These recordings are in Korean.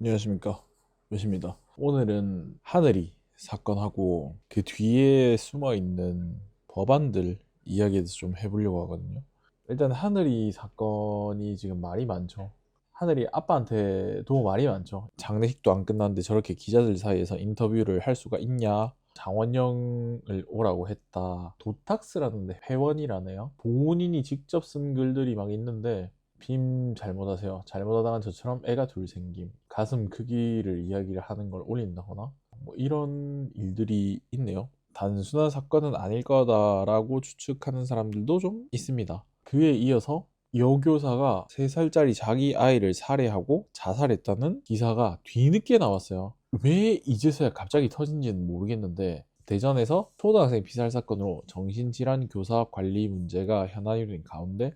안녕하십니까. 몇입니다. 오늘은 하늘이 사건하고 그 뒤에 숨어 있는 법안들 대해서 좀 해보려고 하거든요. 일단 하늘이 사건이 지금 말이 많죠. 하늘이 아빠한테도 말이 많죠. 장례식도 안 끝났는데 저렇게 기자들 사이에서 인터뷰를 할 수가 있냐? 장원영을 오라고 했다. 도탁스라는데 회원이라네요. 본인이 직접 쓴 글들이 막 있는데 빔 잘못하세요. 잘못하다간 저처럼 애가 둘 생김. 가슴 크기를 이야기를 하는 걸 올린다거나 뭐 이런 일들이 있네요. 단순한 사건은 아닐 거다라고 추측하는 사람들도 좀 있습니다. 그에 이어서 여교사가 3살짜리 자기 아이를 살해하고 자살했다는 기사가 뒤늦게 나왔어요. 왜 이제서야 갑자기 터진지는 모르겠는데 대전에서 초등학생 피살 사건으로 정신질환 교사 관리 문제가 현안이 된 가운데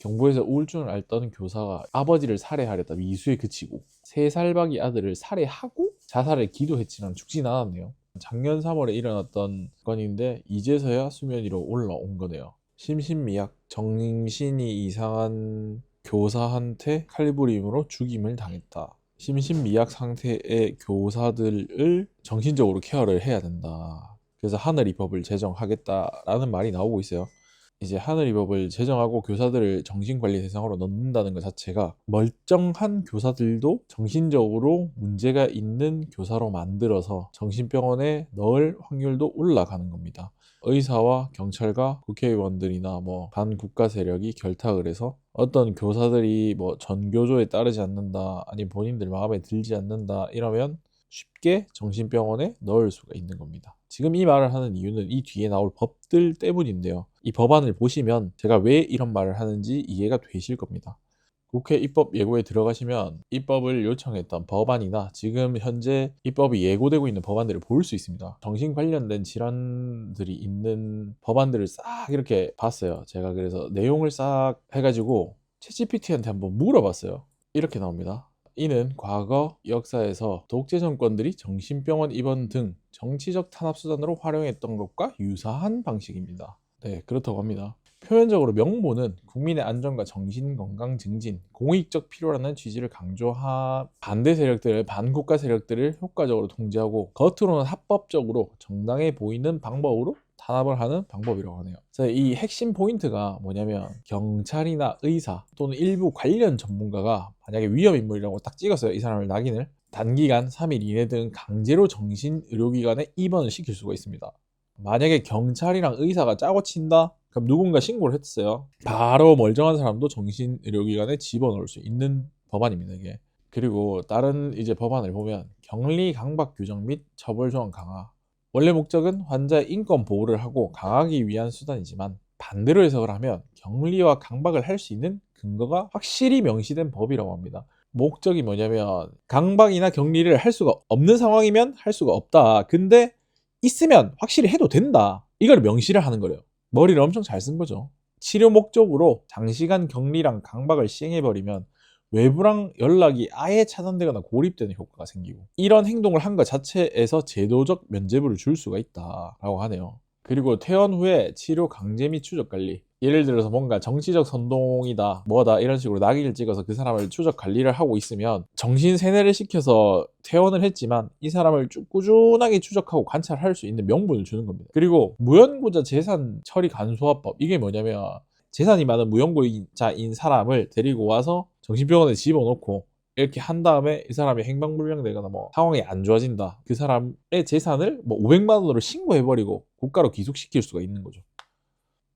경보에서 우울증을 앓던 교사가 아버지를 살해하려다 미수에 그치고 3살박이 아들을 살해하고 자살을 기도했지만 죽진 않았네요. 작년 3월에 일어났던 건인데 이제서야 수면 위로 올라온 거네요. 심신미약, 정신이 이상한 교사한테 칼부림으로 죽임을 당했다. 심신미약 상태의 교사들을 정신적으로 케어를 해야 된다. 그래서 하늘이 법을 제정하겠다라는 말이 나오고 있어요. 이제 하늘이 법을 제정하고 교사들을 정신관리 대상으로 넣는다는 것 자체가 멀쩡한 교사들도 정신적으로 문제가 있는 교사로 만들어서 정신병원에 넣을 확률도 올라가는 겁니다. 의사와 경찰과 국회의원들이나 뭐 반국가 세력이 결탁을 해서 어떤 교사들이 뭐 전교조에 따르지 않는다 아니 본인들 마음에 들지 않는다 이러면 쉽게 정신병원에 넣을 수가 있는 겁니다. 지금 이 말을 하는 이유는 이 뒤에 나올 법들 때문인데요. 이 법안을 보시면 제가 왜 이런 말을 하는지 이해가 되실 겁니다. 국회 입법 예고에 들어가시면 입법을 요청했던 법안이나 지금 현재 입법이 예고되고 있는 법안들을 볼 수 있습니다. 정신 관련된 질환들이 있는 법안들을 싹 이렇게 봤어요. 제가 그래서 내용을 싹 해가지고 챗GPT한테 한번 물어봤어요. 이렇게 나옵니다. 이는 과거 역사에서 독재 정권들이 정신병원 입원 등 정치적 탄압 수단으로 활용했던 것과 유사한 방식입니다. 네, 그렇다고 합니다. 표현적으로 명모는 국민의 안전과 정신 건강 증진, 공익적 필요라는 취지를 강조한 반대 세력들을 반국가 세력들을 효과적으로 통제하고 겉으로는 합법적으로 정당해 보이는 방법으로 탄압을 하는 방법이라고 하네요. 그래서 이 핵심 포인트가 뭐냐면 경찰이나 의사 또는 일부 관련 전문가가 만약에 위험 인물이라고 딱 찍었어요. 이 사람을 낙인을 단기간 3일 이내 등 강제로 정신 의료기관에 입원을 시킬 수가 있습니다. 만약에 경찰이랑 의사가 짜고 친다? 그럼 누군가 신고를 했어요. 바로 멀쩡한 사람도 정신 의료기관에 집어넣을 수 있는 법안입니다, 이게. 그리고 다른 이제 법안을 보면 격리 강박 규정 및 처벌 조항 강화. 원래 목적은 환자의 인권 보호를 하고 강하기 위한 수단이지만 반대로 해석을 하면 격리와 강박을 할 수 있는 근거가 확실히 명시된 법이라고 합니다. 목적이 뭐냐면 강박이나 격리를 할 수가 없는 상황이면 할 수가 없다. 근데 있으면 확실히 해도 된다. 이걸 명시를 하는 거래요. 머리를 엄청 잘 쓴 거죠. 치료 목적으로 장시간 격리랑 강박을 시행해버리면 외부랑 연락이 아예 차단되거나 고립되는 효과가 생기고 이런 행동을 한 것 자체에서 제도적 면죄부를 줄 수가 있다라고 하네요. 그리고 퇴원 후에 치료 강제 및 추적 관리 예를 들어서 뭔가 정치적 선동이다 뭐다 이런 식으로 낙인을 찍어서 그 사람을 추적 관리를 하고 있으면 정신 세뇌를 시켜서 퇴원을 했지만 이 사람을 쭉 꾸준하게 추적하고 관찰할 수 있는 명분을 주는 겁니다. 그리고 무연고자 재산 처리 간소화법 이게 뭐냐면 재산이 많은 무연고자인 사람을 데리고 와서 정신병원에 집어넣고 이렇게 한 다음에 이 사람이 행방불명되거나 뭐 상황이 안 좋아진다. 그 사람의 재산을 뭐 500만 원으로 신고해버리고 국가로 기속시킬 수가 있는 거죠.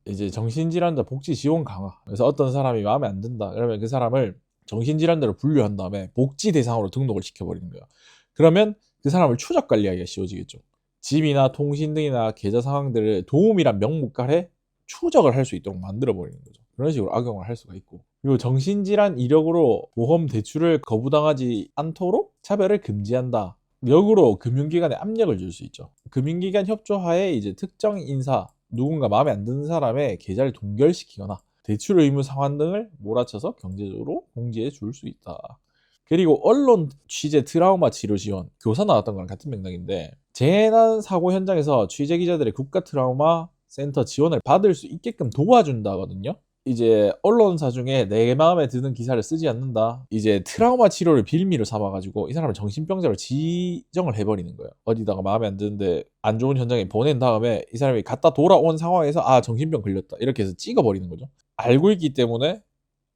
이제 정신질환자 복지 지원 강화. 그래서 어떤 사람이 마음에 안 든다. 그러면 그 사람을 정신질환자로 분류한 다음에 복지 대상으로 등록을 시켜버리는 거예요. 그러면 그 사람을 추적 관리하기가 쉬워지겠죠. 집이나 통신 등이나 계좌 상황들을 도움이란 명목 아래 추적을 할 수 있도록 만들어 버리는 거죠. 그런 식으로 악용을 할 수가 있고. 그리고 정신질환 이력으로 보험 대출을 거부당하지 않도록 차별을 금지한다. 역으로 금융기관에 압력을 줄 수 있죠. 금융기관 협조하에 이제 특정 인사, 누군가 마음에 안 드는 사람의 계좌를 동결시키거나 대출 의무 상환 등을 몰아쳐서 경제적으로 공지해 줄 수 있다. 그리고 언론 취재 트라우마 치료 지원, 교사 나왔던 거랑 같은 맥락인데 재난 사고 현장에서 취재 기자들의 국가 트라우마 센터 지원을 받을 수 있게끔 도와준다거든요. 이제 언론사 중에 내 마음에 드는 기사를 쓰지 않는다. 이제 트라우마 치료를 빌미로 삼아가지고 이 사람을 정신병자로 지정을 해버리는 거예요. 어디다가 마음에 안 드는데 안 좋은 현장에 보낸 다음에 이 사람이 갔다 돌아온 상황에서 아 정신병 걸렸다 이렇게 해서 찍어버리는 거죠. 알고 있기 때문에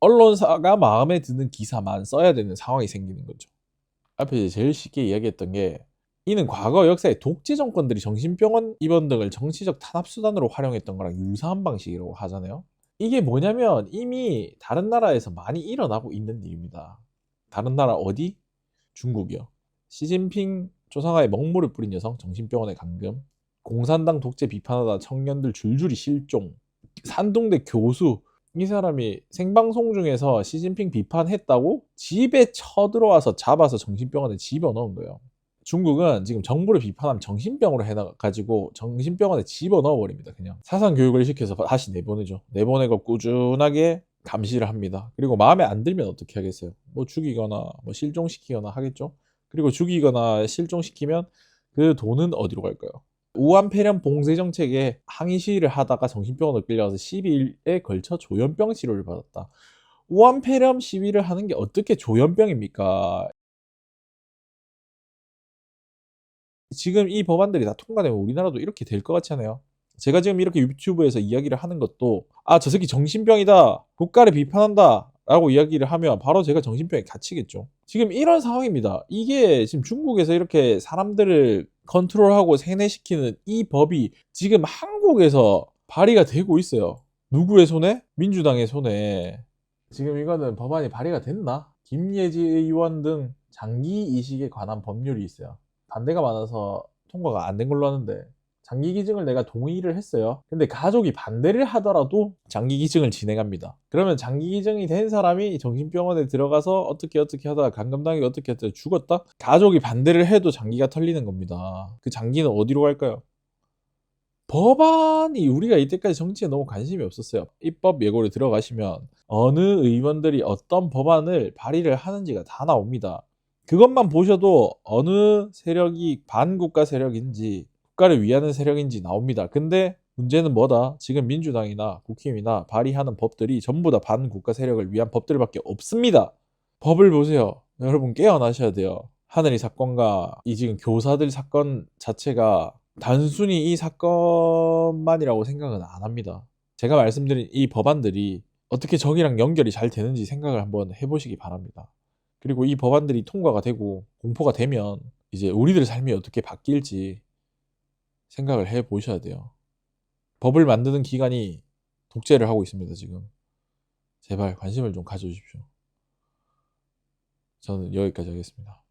언론사가 마음에 드는 기사만 써야 되는 상황이 생기는 거죠. 앞에 제일 쉽게 이야기했던 게 이는 과거 역사에 독재 정권들이 정신병원 입원 등을 정치적 탄압 수단으로 활용했던 거랑 유사한 방식이라고 하잖아요. 이게 뭐냐면 이미 다른 나라에서 많이 일어나고 있는 일입니다. 다른 나라 어디? 중국이요. 시진핑 조상아에 먹물을 뿌린 여성 정신병원에 감금. 공산당 독재 비판하다 청년들 줄줄이 실종. 산동대 교수 이 사람이 생방송 중에서 시진핑 비판했다고 집에 쳐들어와서 잡아서 정신병원에 집어넣은 거예요. 중국은 지금 정부를 비판하면 정신병으로 해가지고 정신병원에 집어넣어 버립니다. 그냥 사상 교육을 시켜서 다시 내보내죠. 내보내고 꾸준하게 감시를 합니다. 그리고 마음에 안 들면 어떻게 하겠어요? 뭐 죽이거나 뭐 실종시키거나 하겠죠. 그리고 죽이거나 실종시키면 그 돈은 어디로 갈까요? 우한폐렴 봉쇄 정책에 항의 시위를 하다가 정신병원을 끌려가서 12일에 걸쳐 조현병 치료를 받았다. 우한폐렴 시위를 하는 게 어떻게 조현병입니까? 지금 이 법안들이 다 통과되면 우리나라도 이렇게 될 것 같지 않아요? 제가 지금 이렇게 유튜브에서 이야기를 하는 것도 아 저 새끼 정신병이다 국가를 비판한다 라고 이야기를 하면 바로 제가 정신병에 갇히겠죠 지금 이런 상황입니다 이게 지금 중국에서 이렇게 사람들을 컨트롤하고 세뇌시키는 이 법이 지금 한국에서 발의가 되고 있어요 누구의 손에? 민주당의 손에 지금 이거는 법안이 발의가 됐나? 김예지 의원 등 장기 이식에 관한 법률이 있어요 반대가 많아서 통과가 안 된 걸로 아는데 장기 기증을 내가 동의를 했어요. 근데 가족이 반대를 하더라도 장기 기증을 진행합니다. 그러면 장기 기증이 된 사람이 정신병원에 들어가서 어떻게 어떻게 하다가 감금당하게 어떻게 하다가 죽었다? 가족이 반대를 해도 장기가 털리는 겁니다. 그 장기는 어디로 갈까요? 법안이 우리가 이때까지 정치에 너무 관심이 없었어요. 입법 예고를 들어가시면 어느 의원들이 어떤 법안을 발의를 하는지가 다 나옵니다. 그것만 보셔도 어느 세력이 반국가 세력인지 국가를 위하는 세력인지 나옵니다. 근데 문제는 뭐다? 지금 민주당이나 국힘이나 발의하는 법들이 전부 다 반국가 세력을 위한 법들밖에 없습니다. 법을 보세요. 여러분 깨어나셔야 돼요. 하늘이 사건과 이 지금 교사들 사건 자체가 단순히 이 사건만이라고 생각은 안 합니다. 제가 말씀드린 이 법안들이 어떻게 저기랑 연결이 잘 되는지 생각을 한번 해보시기 바랍니다. 그리고 이 법안들이 통과가 되고 공포가 되면 이제 우리들 삶이 어떻게 바뀔지 생각을 해 보셔야 돼요. 법을 만드는 기관이 독재를 하고 있습니다, 지금. 제발 관심을 좀 가져주십시오. 저는 여기까지 하겠습니다.